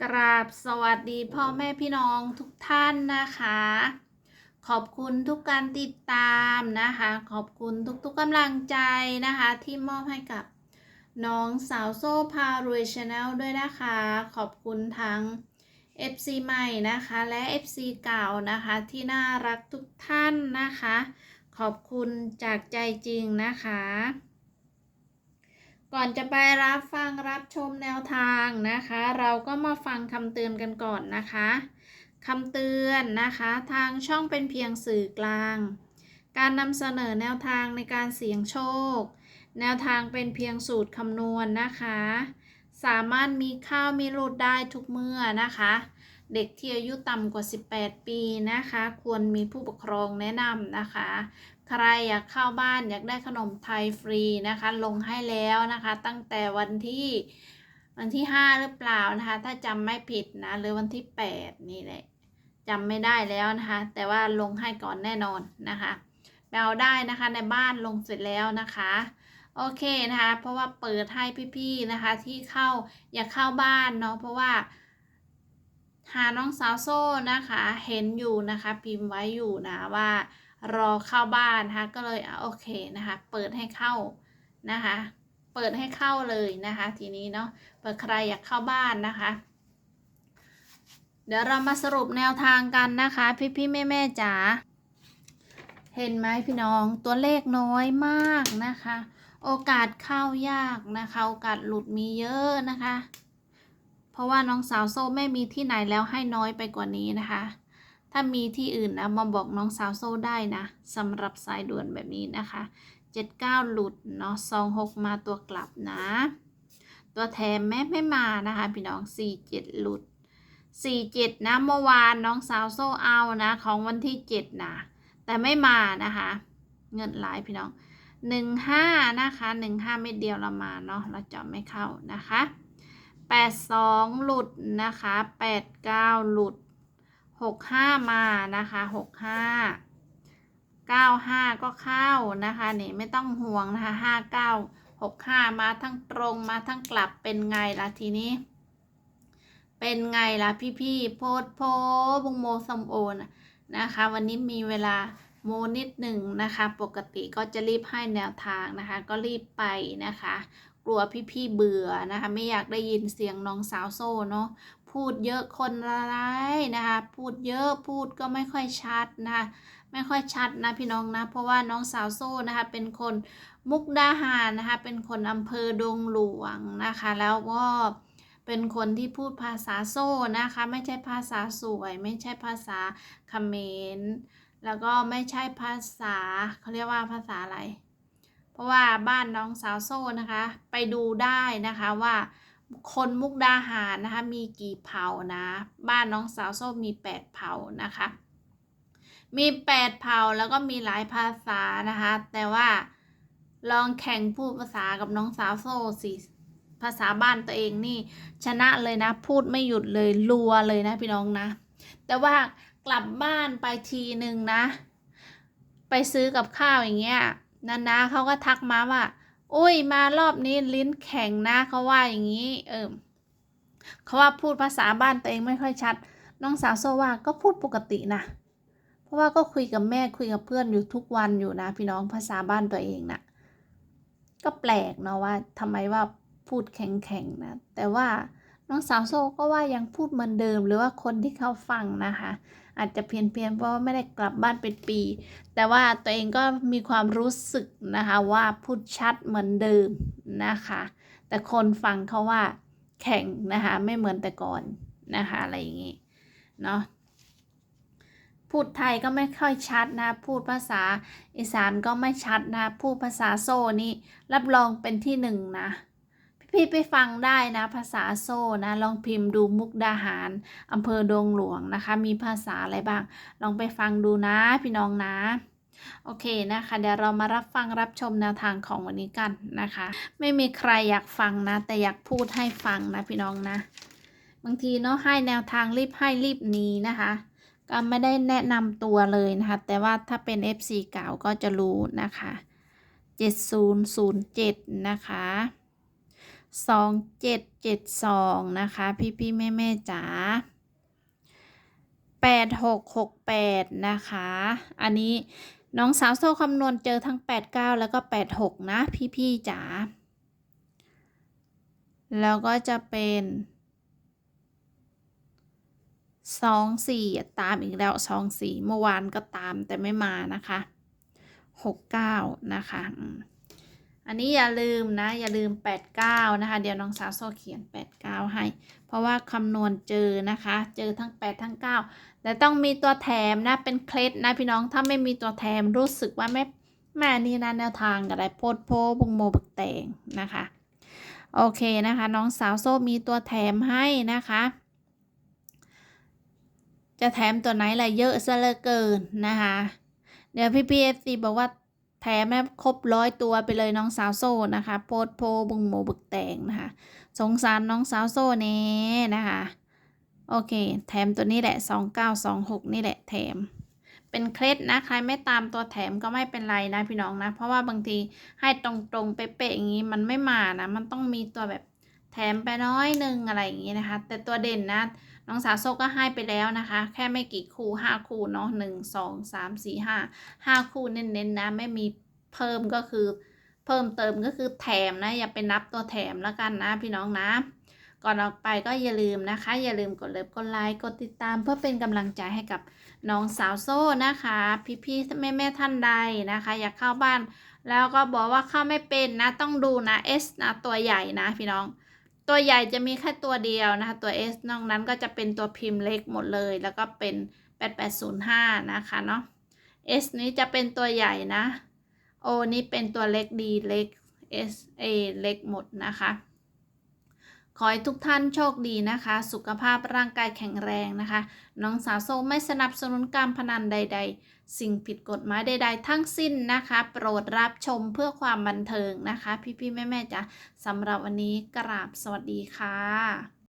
กราบสวัสดีพ่อแม่พี่น้องทุกท่านนะคะ ขอบคุณทุกการติดตามนะคะ ขอบคุณทุกๆกำลังใจนะคะ ที่มอบให้กับน้องสาวโซ่พารวยชาแนลด้วยนะคะ ขอบคุณทั้ง FC ใหม่นะคะ และ FC เก่านะคะที่น่ารักทุกท่านนะคะ ขอบคุณจากใจจริงนะคะ ก่อนจะไปรับฟังรับชมแนวทางนะคะ เราก็มาฟังคำเตือนกันก่อนนะคะคำเตือนนะคะ ทางช่องเป็นเพียงสื่อกลาง การนำเสนอแนวทางในการเสี่ยงโชค แนวทางเป็นเพียงสูตรคำนวณนะคะ สามารถมีข้าวมีรูดได้ทุกเมื่อนะคะ เด็กที่อายุต่ำกว่า 18 ปีนะคะ ควรมีผู้ปกครองแนะนำนะคะ ใครอยากเข้าบ้านอยากได้ขนมไทยฟรีนะคะ ลงให้แล้วนะคะ ตั้งแต่วันที่วันที่ 5 หรือเปล่านะคะ ถ้าจำไม่ผิดนะ หรือวันที่ 8 นี่แหละจำไม่ได้แล้วนะคะ แต่ว่าลงให้ก่อนแน่นอนนะคะไปเอาได้นะคะในบ้านลงเสร็จแล้วนะคะโอเคนะคะ เพราะว่าเปิดให้พี่ๆนะคะ ที่เข้าอยากเข้าบ้านเนาะเพราะว่า หาน้องสาวโซ่นะคะ เห็นอยู่นะคะ พิมพ์ไว้อยู่นะว่า รอเข้าบ้านนะคะก็เลยอะโอเคนะคะ เปิดให้เข้านะคะ เปิดให้เข้าเลยนะคะ ทีนี้เนาะเปิดใครอยากเข้าบ้านนะคะ เดี๋ยวเรามาสรุปแนวทางกันนะคะ พี่พี่แม่แม่จ๋าเห็นไหมพี่น้องตัวเลขน้อยมากนะคะ โอกาสเข้ายากนะคะ โอกาสหลุดมีเยอะนะคะ เพราะว่าน้องสาวโซ่ไม่มีที่ไหนแล้วให้น้อยไปกว่านี้นะคะ ถ้ามีที่อื่นนะมาบอกน้องสาวโซ่ได้นะสำหรับสายด่วนแบบนี้นะคะ 79 หลุดเนาะ26 มาตัวกลับนะ ตัวแถมแม่ไม่มานะคะพี่น้อง 47 หลุด 47 นะเมื่อวานน้องสาวโซ่เอานะ ของวันที่ 7 นะ แต่ไม่มานะคะ เงินหลายพี่น้อง 15 นะคะ 15 เม็ดเดียวเรามาเนาะเราเจาะไม่เข้านะคะ 82 หลุดนะคะ 89 หลุด หกห้ามานะคะหกห้าเก้าห้าก็เข้านะคะนี่ไม่ต้องห่วงนะคะห้าเก้าหกห้ามาทั้งตรงมาทั้งกลับเป็นไงล่ะทีนี้ เป็นไงล่ะพี่พี่ๆโพดโพบุงโมสมโอนนะคะ วันนี้มีเวลาโมนิดหนึ่งนะคะ ปกติก็จะรีบให้แนวทางนะคะ ก็รีบไปนะคะ กลัวพี่ๆเบื่อนะคะ ไม่อยากได้ยินเสียงน้องสาวโซ่เนาะ พูดเยอะคนละไรายนะคะ พูดเยอะพูดก็ไม่ค่อยชัดนะคะไม่ค่อยชัดนะพี่น้องนะ เพราะว่าน้องสาวโซ่นะคะเป็นคนมุกดาหารนะคะ เป็นคนอำเภอดงหลวงนะคะ แล้วก็เป็นคนที่พูดภาษาโซ่นะคะ ไม่ใช่ภาษาสวย ไม่ใช่ภาษาเขมรแล้วก็ไม่ใช่ภาษาเขาเรียกว่าภาษาอะไร เพราะว่าบ้านน้องสาวโซ่นะคะ ไปดูได้นะคะว่า คนมุกดาหารนะคะ มีกี่เผ่านะ บ้านน้องสาวส้มมีแปดเผ่านะคะ มีแปดเผ่าแล้วก็มีหลายภาษานะคะ แต่ว่าลองแข่งพูดภาษากับน้องสาวโซ่สิภาษาบ้านตัวเองนี่ ชนะเลยนะ พูดไม่หยุดเลยรัวเลยนะพี่น้องนะ แต่ว่ากลับบ้านไปทีหนึ่งนะ ไปซื้อกับข้าวอย่างเงี้ยนานาเขาก็ทักมาว่า อุ้ยมารอบนี้ลิ้นแข็งนะเขาว่าอย่างนี้ เออเขาว่าพูดภาษาบ้านตัวเองไม่ค่อยชัด น้องสาวโซว่าก็พูดปกตินะ เพราะว่าก็คุยกับแม่คุยกับเพื่อนอยู่ทุกวันอยู่นะ พี่น้องภาษาบ้านตัวเองนะก็แปลกเนาะว่าทำไมว่าพูดแข็งๆนะ แต่ว่าน้องสาวโซก็ว่ายังพูดเหมือนเดิม หรือว่าคนที่เขาฟังนะคะ อาจจะเพี้ยนเพียนๆเพราะว่าไม่ได้กลับบ้านเป็นปี แต่ว่าตัวเองก็มีความรู้สึกนะคะว่าพูดชัดเหมือนเดิมนะคะ แต่คนฟังเขาว่าแข็งนะคะไม่เหมือนแต่ก่อนนะคะอะไรอย่างงี้เนาะพูดไทยก็ไม่ค่อยชัดนะ พูดภาษาอีสานก็ไม่ชัดนะ พูดภาษาโซนี่รับรองเป็นที่หนึ่งนะ พี่ไปฟังได้นะภาษาโซ่นะลองพิมพ์ดูมุกดาหารอำเภอดงหลวงนะคะ มีภาษาอะไรบ้าง ลองไปฟังดูนะพี่น้องนะโอเคนะคะ เดี๋ยวเรามารับฟังรับชมแนวทางของวันนี้กันนะคะ ไม่มีใครอยากฟังนะ แต่อยากพูดให้ฟังนะพี่น้องนะ บางทีเนาะให้แนวทางรีบให้รีบนีนะคะ ก็ไม่ได้แนะนำตัวเลยนะคะ แต่ว่าถ้าเป็น FC เก่าก็จะรู้นะคะ 7007 นะคะ สองเจ็ดเจ็ดสองนะคะ พี่พี่แม่แม่จ๋าแปดหกหกแปดนะคะ อันนี้น้องสาวโซ่คำนวณเจอทั้งแปดเก้าแล้วก็แปดหกนะ พี่พี่จ๋าแล้วก็จะเป็นสองสี่ตามอีกแล้วสองสี่เมื่อวานก็ตามแต่ไม่มานะคะหกเก้านะคะ อันนี้อย่าลืมนะ อย่าลืม 89 นะคะ เดี๋ยวน้องสาวโซ่เขียน 89 ให้ เพราะว่าคำนวณเจอนะคะ เจอทั้ง 8 ทั้ง 9 แต่ต้องมีตัวแถมนะ เป็นเคล็ดนะพี่น้อง ถ้าไม่มีตัวแถมรู้สึกว่าไม่แม่นี่นะแนวทางก็ได้โพดโพบุงโมบึกแตงนะคะ โอเคนะคะ น้องสาวโซ่มีตัวแถมให้นะคะ จะแถมตัวไหนละเยอะซะเหลือเกินนะคะ เดี๋ยวพี่พีเอฟซีบอกว่า แถมแบบครบร้อยตัวไปเลยน้องสาวโซ่นะคะ โพดโพบุงโมบึกแตงนะคะ สงสารน้องสาวโซ่เน่นะคะ โอเค แถมตัวนี้แหละ 2926 นี่แหละแถม เป็นเคล็ดนะ ใครไม่ตามตัวแถมก็ไม่เป็นไรนะพี่น้องนะ เพราะว่าบางทีให้ตรงๆเป๊ะๆอย่างนี้มันไม่มานะ มันต้องมีตัวแบบแถมไปน้อยนึงอะไรอย่างนี้นะคะ แต่ตัวเด่นนะ น้องสาวโซ่ก็ให้ไปแล้วนะคะ แค่ไม่กี่คู่ห้าคู่เนาะหนึ่งสองสามสี่ห้าห้าคู่เน้นๆนะ ไม่มีเพิ่มก็คือเพิ่มเติมก็คือแถมนะ อย่าไปนับตัวแถมแล้วกันนะพี่น้องนะ ก่อนออกไปก็อย่าลืมนะคะ อย่าลืมกดเลิฟกดไลค์กดติดตามเพื่อเป็นกำลังใจให้กับน้องสาวโซ่นะคะ พี่ๆแม่ๆท่านใดนะคะ อยากเข้าบ้าน แล้วก็บอกว่าเข้าไม่เป็นนะต้องดูนะ S นะตัวใหญ่นะพี่น้อง ตัวใหญ่จะมีแค่ตัวเดียวนะคะ ตัว S นอกนั้นก็จะเป็นตัวพิมพ์เล็กหมดเลย แล้วก็เป็น 8805 นะคะเนาะ S นี้จะเป็นตัวใหญ่นะ O นี้เป็นตัวเล็ก D เล็ก S A เล็กหมดนะคะ ขอให้ทุกท่านโชคดีนะคะ สุขภาพร่างกายแข็งแรงนะคะ น้องสาวโซไม่สนับสนุนการพนันใด ๆ สิ่งผิดกฎหมายใด ๆ ทั้งสิ้นนะคะ โปรดรับชมเพื่อความบันเทิงนะคะ พี่ๆแม่ๆจ้ะสำหรับวันนี้กราบสวัสดีค่ะ